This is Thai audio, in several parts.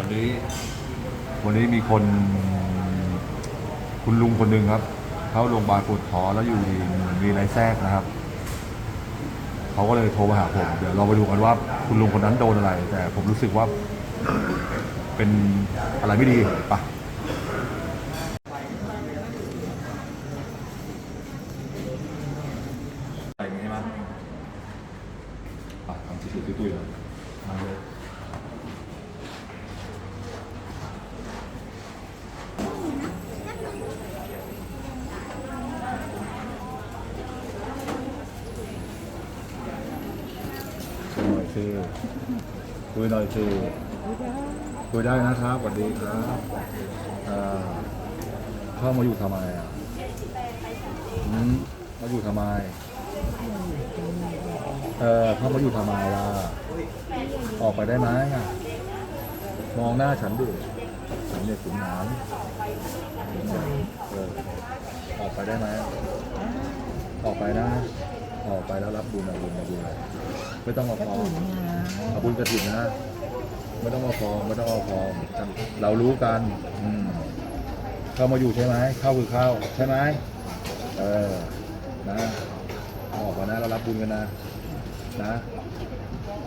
วันนี้วันนี้มีคน คุณลุงคนหนึ่งครับ เข้าโรงพยาบาลปวดท้อแล้วอยู่ดีเหมือนมีอะไรแทรกนะครับเขาก็เลยโทรมาหาผม เดี๋ยวเราไปดูกันว่าคุณลุงคนนั้นโดนอะไร แต่ผมรู้สึกว่าเป็นอะไรไม่ดีปะใส่ไงมั้งปะทำชิวๆตุ้ยๆเลยมาเลย คุยหน่อยสิคุยหน่อยสิคุยได้นะครับสวัสดีครับอ่าเข้ามาอยู่ทำไมอะอืมมาอยู่ทำไม เออเข้ามาอยู่ทำไมล่ะ ออกไปได้ไหมอะมองหน้าฉันดิฉันเนี่ยขุนหารขุนเออออกไปได้ไหม ออกไปนะ ออกไปแล้วรับบุญเอาบุญเอาบุญอะ ไรไม่ต้องมาฟ้องเอาบุญกระถิ่นนะ ไม่ต้องมาฟ้องไม่ต้องมาฟ้องเรารู้กันอืมเข้ามาอยู่ใช่ไหมเข้าคือเข้าใช่ไหมเออนะออกมานะเรารับบุญกันนะ นะ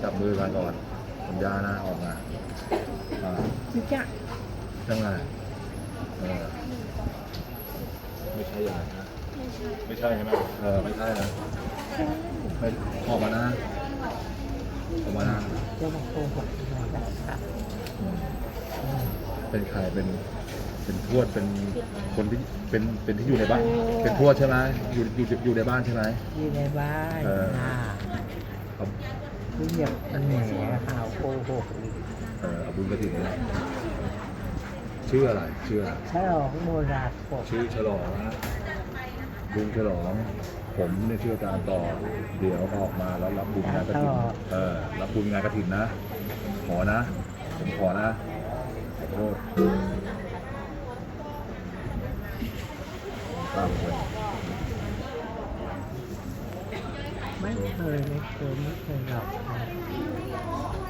จับมือกันก่อนสัญญานะออกมาอ่าจ้ะยังไงเออไม่ใช่อย่างนั้นนะไม่ใช่ใช่ไหมเออไม่ใช่นะไม่ออกมานะ ออกมานะจะมาโกหกอะไรนะครับอืมเป็นใครเป็นเป็นทวดเป็นคนที่เป็นเป็นที่อยู่ในบ้าน เป็นทวดใช่ไหมอยู่อยู่อยู่ในบ้านใช่ไหมอยู่ในบ้านเออค่ะเอาคุณอย่าแหมหาวโกหกอีกเออเอาบุญกระถิ่นนะชื่ออะไรชื่ออะไรฉลองโมราคมชื่อฉลองนะลุงฉลอง ผมเนี่ยชื่ออาจารย์ต่อ เดี๋ยวออกมาแล้วรับบุญงานกระถิ่นเออรับบุญงานกระถิ่นนะ ขอนะ ผมขอนะขอโทษตามไปไม่เคยไม่เคยไม่เคยหลอกใคร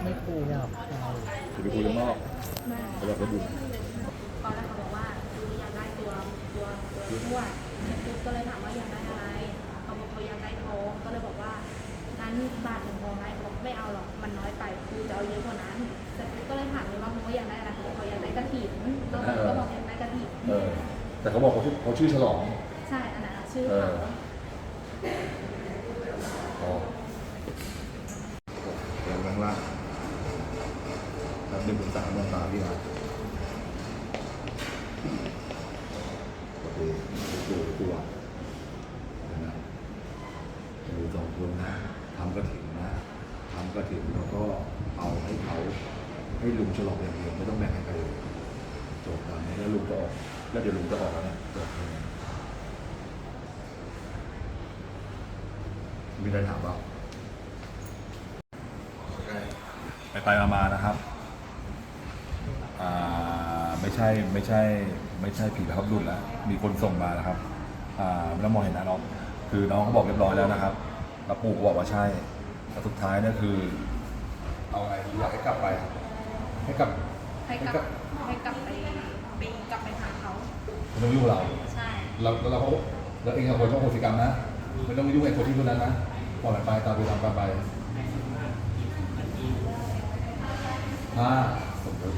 ไม่เคยหลอกใครจะไปคุยข้างนอกเขาบอกรับบุญ แต่เขาบอกเขาชื่อเขาชื่อฉลองใช่อันนั้นอะชื่อเอเขาออ๋อเดี๋ยวข้างล่างแล้วดึงบุญตามองตาพี่มาโอเคตัวตัวเห็นไหมดูสองคนนะทำกระถิ่นนะทำกระถิ่นแล้วก็เอาให้เขาให้ลุงฉลองอย่างเดียวไม่ต้องแบ่งให้ใครเลยจบตามนี้แล้วลุงจะออก แล้วเดี๋ยวลุงจะออกแล้วเนี่ยจบเลยมีอะไรถามเปล่าไปไปมามานะครับ อ่าไม่ใช่ไม่ใช่ ไม่ใช่ผีพระพับรุ่นแล้วมีคนส่งมานะครับ อ่าแล้วมองเห็นนะน้องคือน้องเขาบอกเรียบร้อยแล้วนะครับแล้วปู่ก็บอกว่าใช่แล้วสุดท้ายเนี่ยคือ เอาไงอยากให้กลับไป ให้กลับให้กลับให้กลับไปไปกลับไปหาเขา ไม่ต้องยุ่งเราใช่เราแล้วเราก็แล้วเองกับคนต้องโหสิกรรมนะ ไม่ต้องมายุ่งไอ้คนที่คนนั้นนะปล่อยมันไปตามไปตามกันไปถ้าสมมติ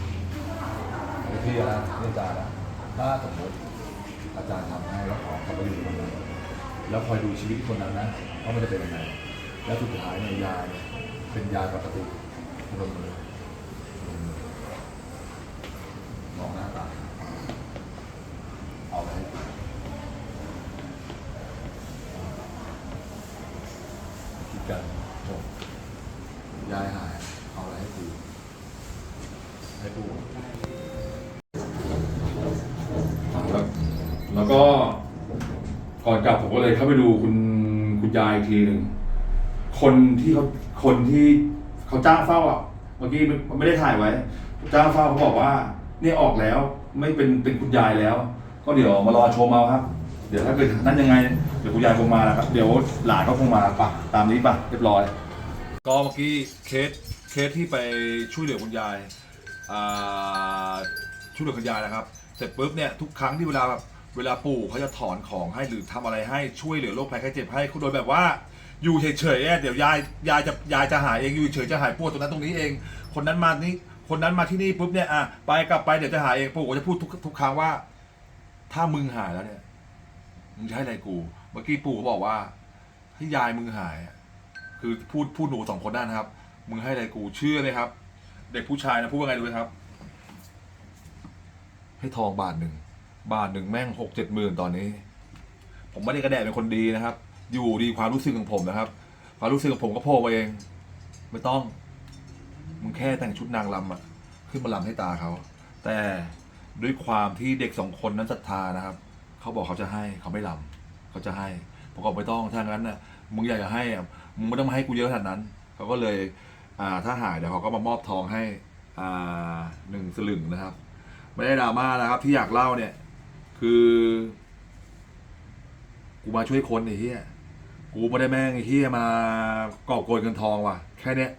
ไอ้พี่นะพี่อาจารย์นะถ้าสมมติอาจารย์ทำให้แล้วขอเขาไปอยู่คนนั้นแล้วคอยดูชีวิตคนนั้นนะว่ามันจะเป็นยังไงแล้วสุดท้ายในยยาเนี่ยเป็นยาปกติลงมือลงมือมองหน้าตาเอาไว้ คิดกันจบยายหาย เอาอะไรให้ปู ให้ปูแล้วแล้วก็ก่อนกลับผมก็เลยเข้าไปดูคุณคุณยายอีกทีหนึ่งคนที่เขาคนที่เขาจ้างเฝ้าอะเมื่อกี้ไม่ได้ถ่ายไว้ จ้างเฝ้าเขาบอกว่าเนี่ยออกแล้วไม่เป็นเป็นคุณยายแล้ว ก็เดี๋ยวมารอชมเอาครับ เดี๋ยวถ้าเกิดนั้นยังไงเดี๋ยวคุณยายคงมาครับเดี๋ยวหลานก็คงมาปะตามนี้ปะเรียบร้อย ก็เมื่อกี้เคสเคสที่ไปช่วยเหลือคุณยาย อ่าช่วยเหลือคุณยายนะครับ เสร็จปุ๊บเนี่ยทุกครั้งที่เวลาแบบเวลาปู่เขาจะถอนของให้หรือทำอะไรให้ช่วยเหลือโรคภัยไข้เจ็บให้โดยแบบว่า อยู่เฉยๆเดี๋ยวยายยายจะยายจะหายเองอยู่เฉยๆจะหายปวดตรงนั้นตรงนี้เอง คนนั้นมานี่คนนั้นมาที่นี่ปุ๊บเนี่ยอะไปกลับไปเดี๋ยวจะหายเองปู่ก็จะพูดทุกทุกครั้งว่า ถ้ามึงหายแล้วเนี่ยมึงจะให้อะไรกู เมื่อกี้ปู่เขาบอกว่าให้ยายมึงหายอะคือพูดพูดหนูสองคนนั่นนะครับ มึงให้อะไรกูเชื่อไหมครับ เด็กผู้ชายนะพูดว่าไงรู้ไหมครับ ให้ทองบาทหนึ่ง บาทหนึ่งแม่งหกเจ็ดหมื่นตอนนี้ ผมไม่ได้กระแดะเป็นคนดีนะครับ อยู่ดีความรู้สึกของผมนะครับ ความรู้สึกของผมก็โผล่มาเอง ไม่ต้อง มึงแค่แต่งชุดนางรำอะขึ้นมาลำให้ตาเขา แต่ด้วยความที่เด็กสองคนนั้นศรัทธานะครับ เขาบอกเขาจะให้เขาไม่ลำเขาจะให้ผมก็ไม่ต้องถ้างั้นน่ะมึงอยากจะให้อะมึงไม่ต้องมาให้กูเยอะขนาดนั้น เขาก็เลยอ่า ถ้าหายเดี๋ยวเขาก็มามอบทองให้อ่าหนึ่งสลึงนะครับ ไม่ได้ดราม่านะครับที่อยากเล่าเนี่ย คือ กูมาช่วยคนไอ้เหี้ยกูไม่ได้แม่งไอ้เหี้ยมากอบโกยเงินทองว่ะ แค่เนี้ย